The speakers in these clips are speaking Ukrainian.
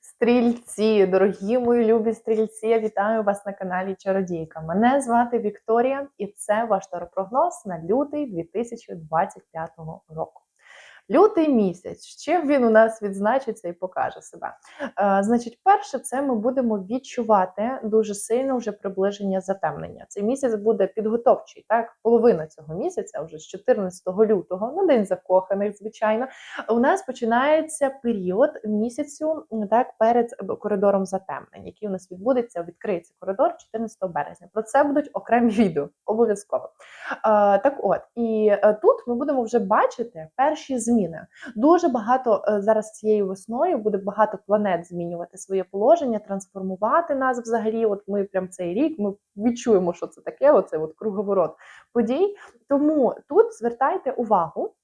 Стрільці, дорогі мої любі стрільці, я вітаю вас на каналі Чародійка. Мене звати Вікторія, і це ваш таропрогноз на лютий 2025 року. Лютий місяць, чим він у нас відзначиться і покаже себе. Е, значить, перше, це ми будемо відчувати дуже сильно вже приближення затемнення. Цей місяць буде підготовчий, так, половина цього місяця, вже з 14 лютого, на день закоханих, звичайно. У нас починається період місяцю так перед коридором затемнень, який у нас відбудеться. Відкриється коридор 14 березня. Про це будуть окремі відео, обов'язково. Е, так, от і е, тут ми будемо вже бачити перші зміни. Дуже багато е, зараз цією весною буде багато планет змінювати своє положення, трансформувати нас взагалі. От ми прям цей рік ми відчуємо, що це таке. Оце от круговорот подій. Тому тут звертайте увагу.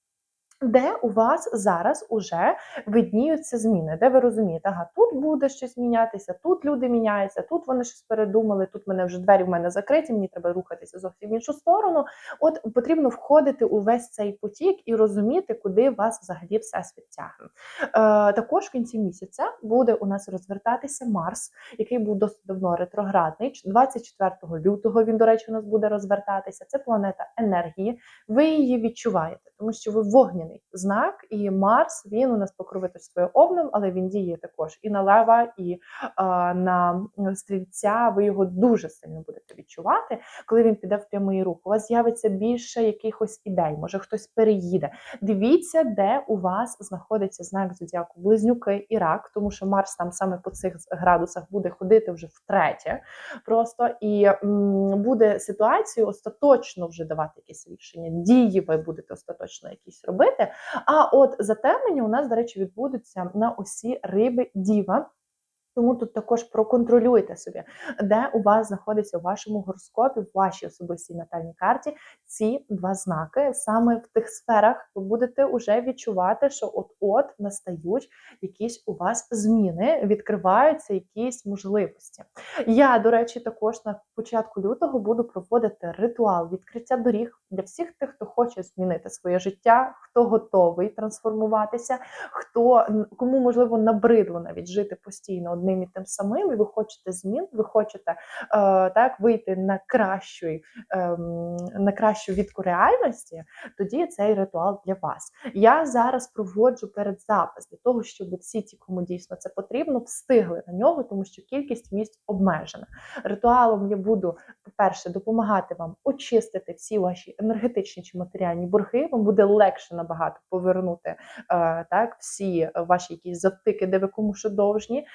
Де у вас зараз уже видніються зміни, де ви розумієте, ага, тут буде щось мінятися, тут люди міняються, тут вони щось передумали, тут мене вже двері в мене закриті, мені треба рухатися зовсім в іншу сторону. От потрібно входити у весь цей потік і розуміти, куди вас взагалі всесвіт тягне. Е, також в кінці місяця буде у нас розвертатися Марс, який був досить давно ретроградний. 24 лютого він, до речі, у нас буде розвертатися. Це планета енергії. Ви її відчуваєте, тому що ви вогняний знак, і Марс він у нас покровительствує овном, але він діє також і на лева, і а, на стрільця. Ви його дуже сильно будете відчувати, коли він піде в прямий рух. У вас з'явиться більше якихось ідей, може хтось переїде. Дивіться, де у вас знаходиться знак зодіаку Близнюки і рак, тому що Марс там саме по цих градусах буде ходити вже втретє. Просто і м, буде ситуацію остаточно вже давати якісь рішення. Дії ви будете остаточно якісь робити. А от затемнення у нас, до речі, відбудуться на осі риби діва. Тому тут також проконтролюйте собі, де у вас знаходиться у вашому гороскопі, в вашій особистій натальній карті ці два знаки. Саме в тих сферах ви будете вже відчувати, що от-от настають якісь у вас зміни, відкриваються якісь можливості. Я, до речі, також на початку лютого буду проводити ритуал відкриття доріг для всіх тих, хто хоче змінити своє життя, хто готовий трансформуватися, хто кому можливо набридло навіть жити постійно одним і тим самим, і ви хочете змін, ви хочете е, так вийти на кращу, е, на кращу відку реальності, тоді цей ритуал для вас. Я зараз проводжу передзапис для того, щоб всі ті, кому дійсно це потрібно, встигли на нього, тому що кількість місць обмежена. Ритуалом я буду, по-перше, допомагати вам очистити всі ваші енергетичні чи матеріальні борги. Вам буде легше набагато повернути е, так всі ваші якісь затики, де ви кому що довжні.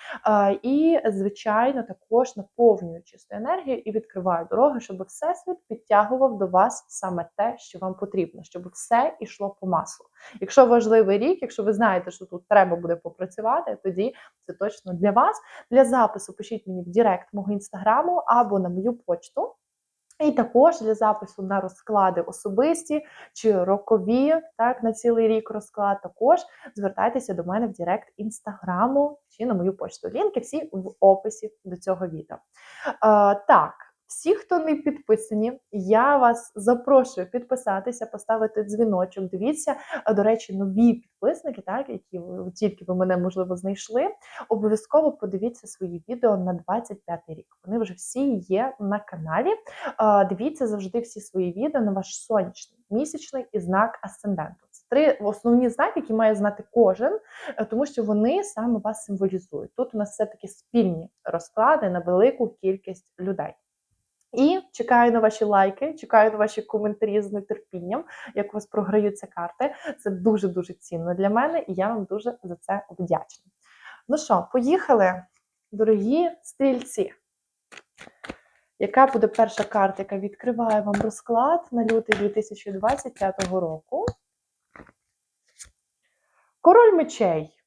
І, звичайно, також наповнюю чисту енергію і відкриваю дороги, щоб всесвіт підтягував до вас саме те, що вам потрібно, щоб все йшло по маслу. Якщо важливий рік, якщо ви знаєте, що тут треба буде попрацювати, тоді це точно для вас. Для запису пишіть мені в Директ мого інстаграму або на мою почту. І також для запису на розклади особисті чи рокові, так, на цілий рік розклад, також звертайтеся до мене в Директ інстаграму чи на мою почту. Лінки всі в описі до цього відео. А, Так. Всі, хто не підписані, я вас запрошую підписатися, поставити дзвіночок. Дивіться, до речі, нові підписники, так які ви тільки ви мене можливо знайшли. Обов'язково подивіться свої відео на 25 рік. Вони вже всі є на каналі. Дивіться завжди всі свої відео на ваш сонячний, місячний і знак асценденту. Це три основні знаки, які має знати кожен, е, тому що вони саме вас символізують. Тут у нас все таки спільні розклади на велику кількість людей. І чекаю на ваші лайки, чекаю на ваші коментарі з нетерпінням, як у вас програються карти. Це дуже-дуже цінно для мене, і я вам дуже за це вдячна. Ну що, поїхали, дорогі стрільці. Яка буде перша карта, яка відкриває вам розклад на лютий 2025 року? Король мечей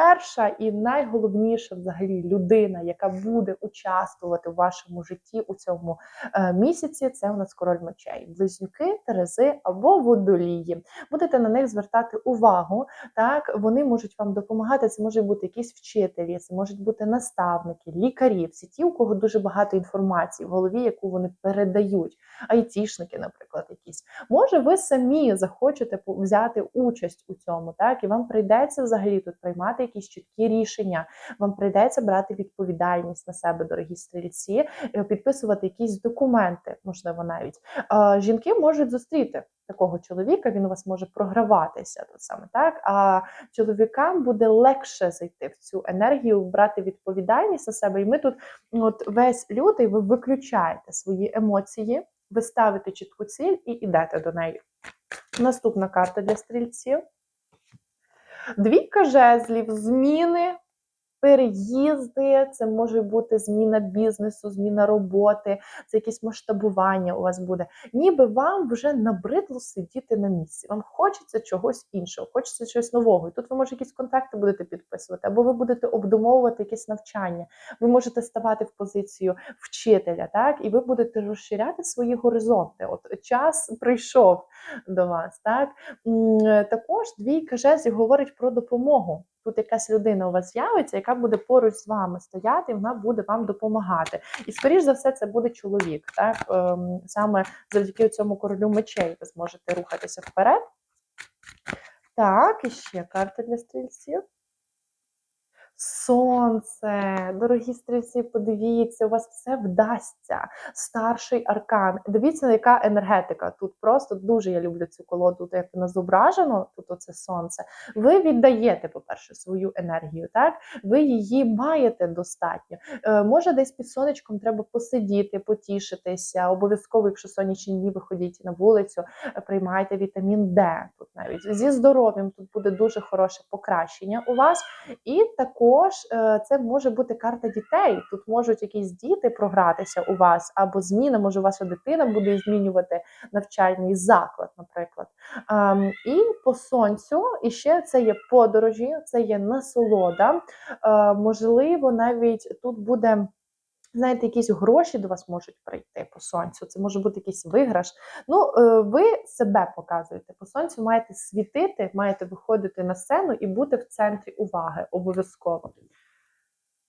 перша і найголовніша взагалі людина, яка буде участвувати в вашому житті у цьому е, місяці, це у нас король мечей, близнюки, терези або водолії. Будете на них звертати увагу. Так, вони можуть вам допомагати. Це можуть бути якісь вчителі, це можуть бути наставники, лікарі, всі ті, у кого дуже багато інформації в голові, яку вони передають. Айтішники, наприклад, якісь. Може, ви самі захочете взяти участь у цьому, так і вам прийдеться взагалі тут приймати якісь чіткі рішення. Вам прийдеться брати відповідальність на себе, дорогі стрільці, е, підписувати якісь документи, можливо, навіть. Жінки можуть зустріти такого чоловіка, він у вас може програватися тут саме так. А чоловікам буде легше зайти в цю енергію, брати відповідальність на себе. І ми тут, от весь лютий, ви виключаєте свої емоції, ви ставите чітку ціль і йдете до неї. Наступна карта для стрільців. Двійка жезлів, зміни, переїзди, це може бути зміна бізнесу, зміна роботи, це якесь масштабування у вас буде. Ніби вам вже набридло сидіти на місці. Вам хочеться чогось іншого, хочеться чогось нового. І тут ви може якісь контракти будете підписувати, або ви будете обдумовувати якесь навчання. Ви можете ставати в позицію вчителя, так, і ви будете розширяти свої горизонти. От час прийшов до вас, так. Також двійка жезлів говорить про допомогу. Тут якась людина у вас з'явиться, яка буде поруч з вами стояти, і вона буде вам допомагати. І, скоріш за все, це буде чоловік. Так? Ем, Саме завдяки цьому королю мечей ви зможете рухатися вперед. Так, і ще карта для стрільців. Сонце, дорогі стрільці, подивіться, у вас все вдасться. Старший аркан. Дивіться, яка енергетика. Тут просто дуже я люблю цю колоду, як вона зображено, тут оце сонце. Ви віддаєте, по-перше, свою енергію, так? Ви її маєте достатньо. Е, може, десь під сонечком треба посидіти, потішитися. Обов'язково, якщо сонячні дні виходіть на вулицю, е, приймайте вітамін Д. Тут навіть зі здоров'ям тут буде дуже хороше покращення у вас. І також е, це може бути карта дітей. Тут можуть якісь діти програтися у вас, або зміна, може, ваша дитина буде змінювати навчальний заклад, наприклад. Ем, І по сонцю, і ще це є подорожі, це є насолода. Е, Можливо, навіть тут буде. Знаєте, якісь гроші до вас можуть прийти по сонцю, це може бути якийсь виграш. Ну, е, ви себе показуєте по сонцю, маєте світити, маєте виходити на сцену і бути в центрі уваги обов'язково.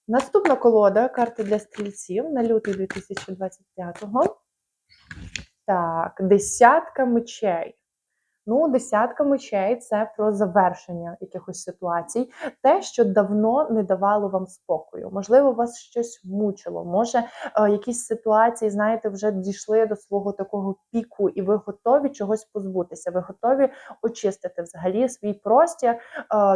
Наступна колода карти для стрільців на лютий 2025-го. Так, десятка мечей. Ну, десятка мечей це про завершення якихось ситуацій, те, що давно не давало вам спокою. Можливо, вас щось мучило. Може, е, якісь ситуації, знаєте, вже дійшли до свого такого піку, і ви готові чогось позбутися. Ви готові очистити взагалі свій простір. Е,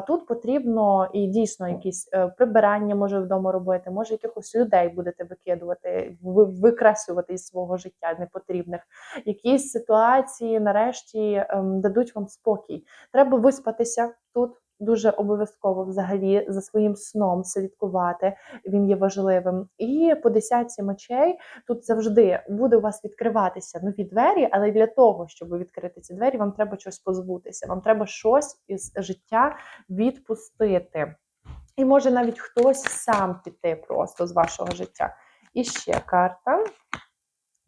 Тут потрібно і дійсно якісь е, прибирання може вдома робити, може якихось людей будете викидувати, ви- викреслювати із свого життя непотрібних. Якісь ситуації нарешті ем, дадуть вам спокій. Треба виспатися тут. Дуже обов'язково взагалі за своїм сном слідкувати, він є важливим. І по десятці мечей тут завжди буде у вас відкриватися нові двері, але для того, щоб відкрити ці двері, вам треба щось позбутися. Вам треба щось із життя відпустити. І може навіть хтось сам піти просто з вашого життя. І ще карта.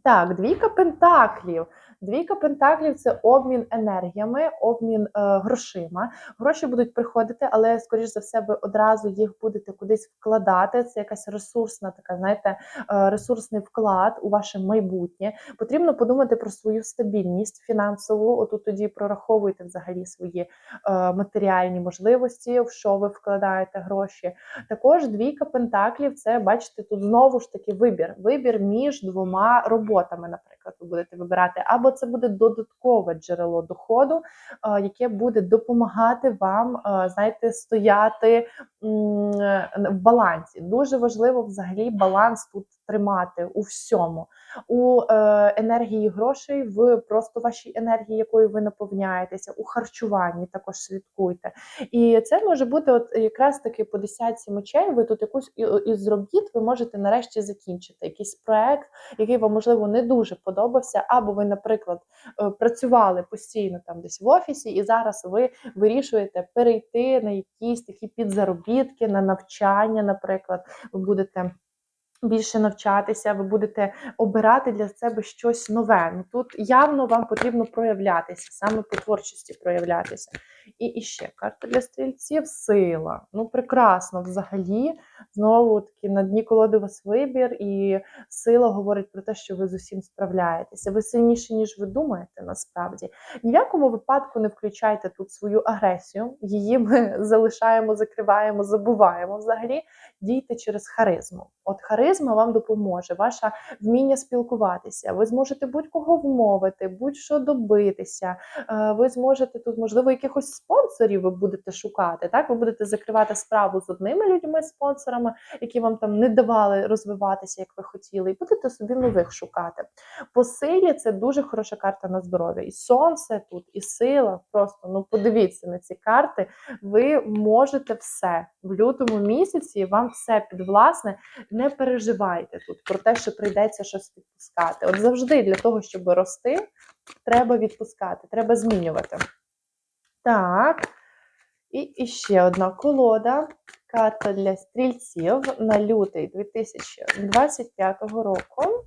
Так, двійка пентаклів. Двійка пентаклів це обмін енергіями, обмін е, грошима. Гроші будуть приходити, але скоріш за все, ви одразу їх будете кудись вкладати. Це якась ресурсна така, знаєте, е, ресурсний вклад у ваше майбутнє. Потрібно подумати про свою стабільність фінансову. Отут тоді прораховуйте взагалі свої е, матеріальні можливості, в що ви вкладаєте гроші. Також двійка пентаклів це бачите, тут знову ж таки вибір. Вибір між двома роботами, наприклад, ви будете вибирати, або це буде додаткове джерело доходу, е, яке буде допомагати вам, е, знаєте, стояти е, в балансі. Дуже важливо взагалі баланс тут тримати у всьому, у е, енергії грошей, в просто вашій енергії, якою ви наповняєтеся, у харчуванні також слідкуйте. І це може бути от якраз таки по десятці мечей. Ви тут якусь із робіт ви можете нарешті закінчити якийсь проект, який вам можливо не дуже подобався, або ви, наприклад, е, працювали постійно там десь в офісі, і зараз ви вирішуєте перейти на якісь такі підзаробітки, на навчання, наприклад, ви будете. Більше навчатися, ви будете обирати для себе щось нове. Ну тут явно вам потрібно проявлятися, саме по творчості проявлятися. І іще карта для стрільців сила. Ну, прекрасно взагалі. Знову таки на дні колоди у вас вибір, і сила говорить про те, що ви з усім справляєтеся. Ви сильніші, ніж ви думаєте, насправді. Ні в якому випадку не включайте тут свою агресію. Її ми залишаємо, закриваємо, забуваємо взагалі. Дійте через харизму. От харизма вам допоможе, ваше вміння спілкуватися. Ви зможете будь-кого вмовити, будь-що добитися. Е, Ви зможете тут, можливо, якихось спонсорів ви будете шукати. Так, ви будете закривати справу з одними людьми, спонсорами, які вам там не давали розвиватися, як ви хотіли, і будете собі нових шукати. По силі це дуже хороша карта на здоров'я. І сонце тут, і сила. Просто ну подивіться на ці карти. Ви можете все в лютому місяці. Вам все підвласне. Не переживайте тут про те, що прийдеться щось відпускати. От завжди для того, щоб рости, треба відпускати, треба змінювати. Так. І, ще одна колода. Карта для стрільців на лютий 2025 року.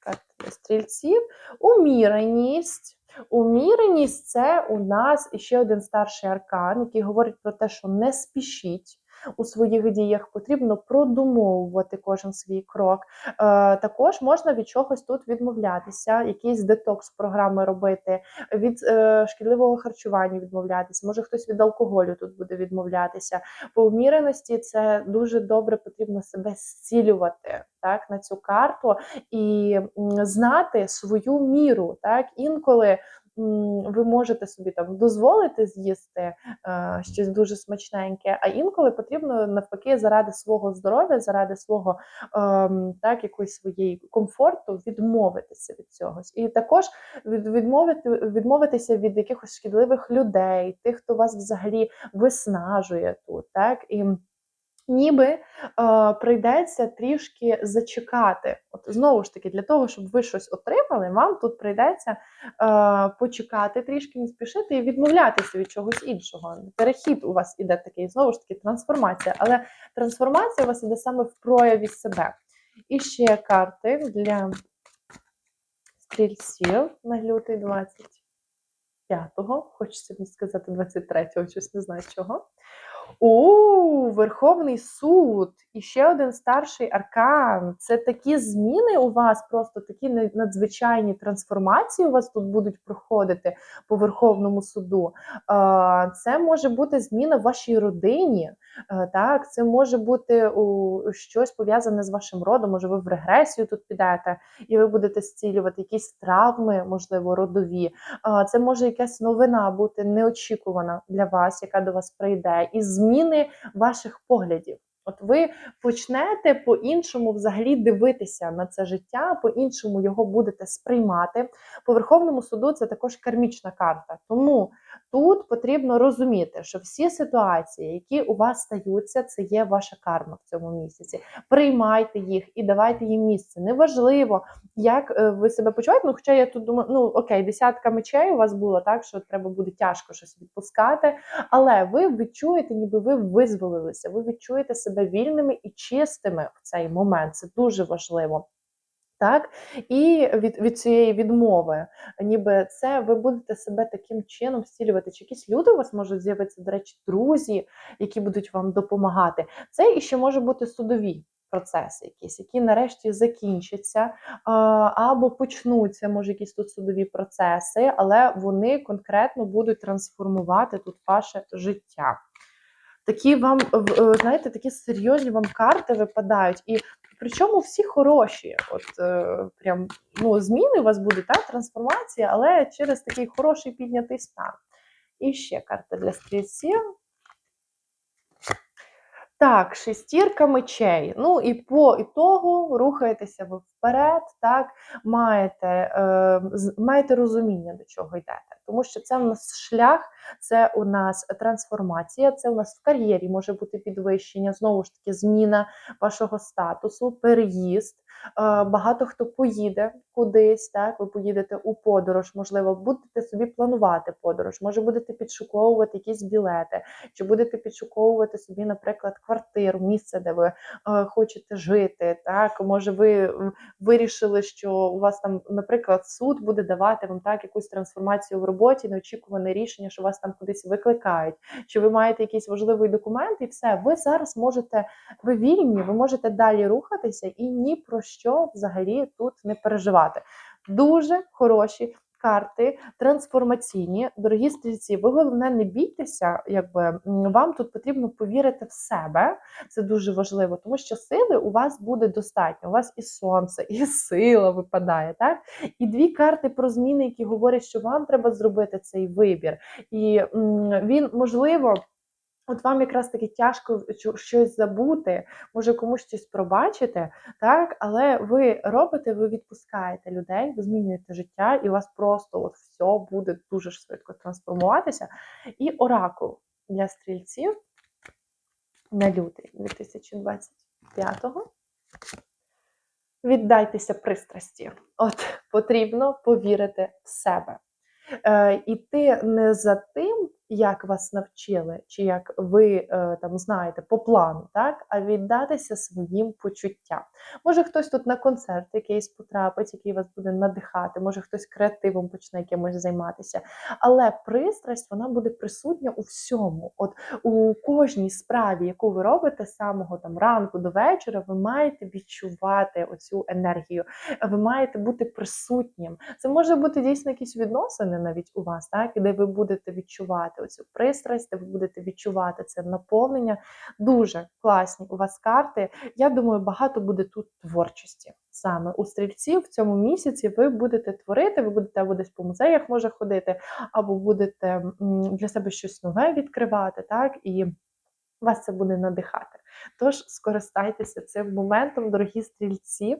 Карта для стрільців. Уміреність. Уміреність це у нас іще один старший аркан, який говорить про те, що не спішіть. У своїх діях потрібно продумовувати кожен свій крок. Е, також можна від чогось тут відмовлятися, якісь детокс-програми робити, від е, шкідливого харчування відмовлятися. Може хтось від алкоголю тут буде відмовлятися. По уміреності це дуже добре потрібно себе зцілювати так, на цю карту і знати свою міру. Так, інколи. Ви можете собі там дозволити з'їсти е, щось дуже смачненьке, а інколи потрібно навпаки заради свого здоров'я, заради свого ем, так якоїсь своєї комфорту відмовитися від цього. І також відмовити, відмовитися від якихось шкідливих людей, тих, хто вас взагалі виснажує тут, так і. Ніби е, прийдеться трішки зачекати. От знову ж таки, для того, щоб ви щось отримали, вам тут прийдеться е, почекати трішки, не спішити і відмовлятися від чогось іншого. Перехід у вас іде такий, знову ж таки, трансформація. Але трансформація у вас іде саме в прояві себе. І ще карти для стрільців на лютий 25-го, хочеться мені сказати 23-го, щось не знаю чого. У Верховний суд і ще один старший аркан. Це такі зміни у вас, просто такі надзвичайні трансформації у вас тут будуть проходити по Верховному суду. Це може бути зміна в вашій родині. Так, це може бути у щось пов'язане з вашим родом. Може, ви в регресію тут підете, і ви будете зцілювати якісь травми, можливо, родові. Це може якась новина бути неочікувана для вас, яка до вас прийде, і зміни ваших поглядів. От ви почнете по-іншому взагалі дивитися на це життя, по-іншому його будете сприймати. По Верховному суду це також кармічна карта. Тому тут потрібно розуміти, що всі ситуації, які у вас стаються, це є ваша карма в цьому місяці. Приймайте їх і давайте їм місце. Неважливо, як е, ви себе почуваєте. Ну, хоча я тут думаю, ну окей, десятка мечей у вас було так, що треба буде тяжко щось відпускати, але ви відчуєте, ніби ви визволилися, ви відчуєте себе вільними і чистими в цей момент. Це дуже важливо. Так, і від, від цієї відмови, ніби це ви будете себе таким чином зцілювати. Чи якісь люди у вас можуть з'явитися, до речі, друзі, які будуть вам допомагати. Це і ще може бути судові процеси, якісь, які нарешті закінчаться або почнуться, може, якісь тут судові процеси, але вони конкретно будуть трансформувати тут ваше життя. Такі вам, знаєте, такі серйозні вам карти випадають, і причому всі хороші. От е, прям ну, зміни у вас будуть, та трансформація, але через такий хороший піднятий стан. І ще карта для стрільців. Так, шестірка мечей. Ну і по ітогу рухаєтеся ви вперед, так, маєте, е, маєте розуміння, до чого йдете. Тому що це у нас шлях, це у нас трансформація, це у нас в кар'єрі може бути підвищення, знову ж таки, зміна вашого статусу, переїзд. Е, Багато хто поїде кудись, так ви поїдете у подорож, можливо, будете собі планувати подорож, може будете підшуковувати якісь білети, чи будете підшуковувати собі, наприклад, квартиру, місце, де ви е, хочете жити. Так, може, ви вирішили, що у вас там, наприклад, суд буде давати вам так якусь трансформацію в роботі, неочікуване рішення, що вас там кудись викликають, чи ви маєте якийсь важливий документ, і все, ви зараз можете, ви вільні, ви можете далі рухатися і ні про що взагалі тут не переживати. Дуже хороші. Карти трансформаційні, дорогі стрільці. Ви головне не бійтеся, якби вам тут потрібно повірити в себе. Це дуже важливо, тому що сили у вас буде достатньо. У вас і сонце, і сила випадає. Так і дві карти про зміни, які говорять, що вам треба зробити цей вибір, і він можливо. От вам якраз таки тяжко щось забути, може комусь щось пробачити, так, але ви робите, ви відпускаєте людей, ви змінюєте життя, і у вас просто от все буде дуже швидко трансформуватися. І оракул для стрільців на лютий 2025-го. Віддайтеся пристрасті. От потрібно повірити в себе. Е, іти не за тим, як вас навчили, чи як ви е, там знаєте по плану, так, а віддатися своїм почуттям. Може, хтось тут на концерт якийсь потрапить, який вас буде надихати, може хтось креативом почне якимось займатися. Але пристрасть вона буде присутня у всьому. От у кожній справі, яку ви робите з самого там ранку до вечора, ви маєте відчувати оцю енергію, ви маєте бути присутнім. Це може бути дійсно якісь відносини навіть у вас, так, де ви будете відчувати оцю пристрасть, де ви будете відчувати це наповнення. Дуже класні у вас карти. Я думаю, багато буде тут творчості. Саме у стрільців в цьому місяці ви будете творити, ви будете або десь по музеях може ходити, або будете для себе щось нове відкривати, так і вас це буде надихати. Тож скористайтеся цим моментом, дорогі стрільці.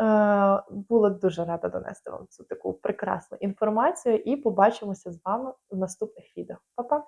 Е, Була дуже рада донести вам цю таку прекрасну інформацію, і побачимося з вами в наступних відео. Па-па!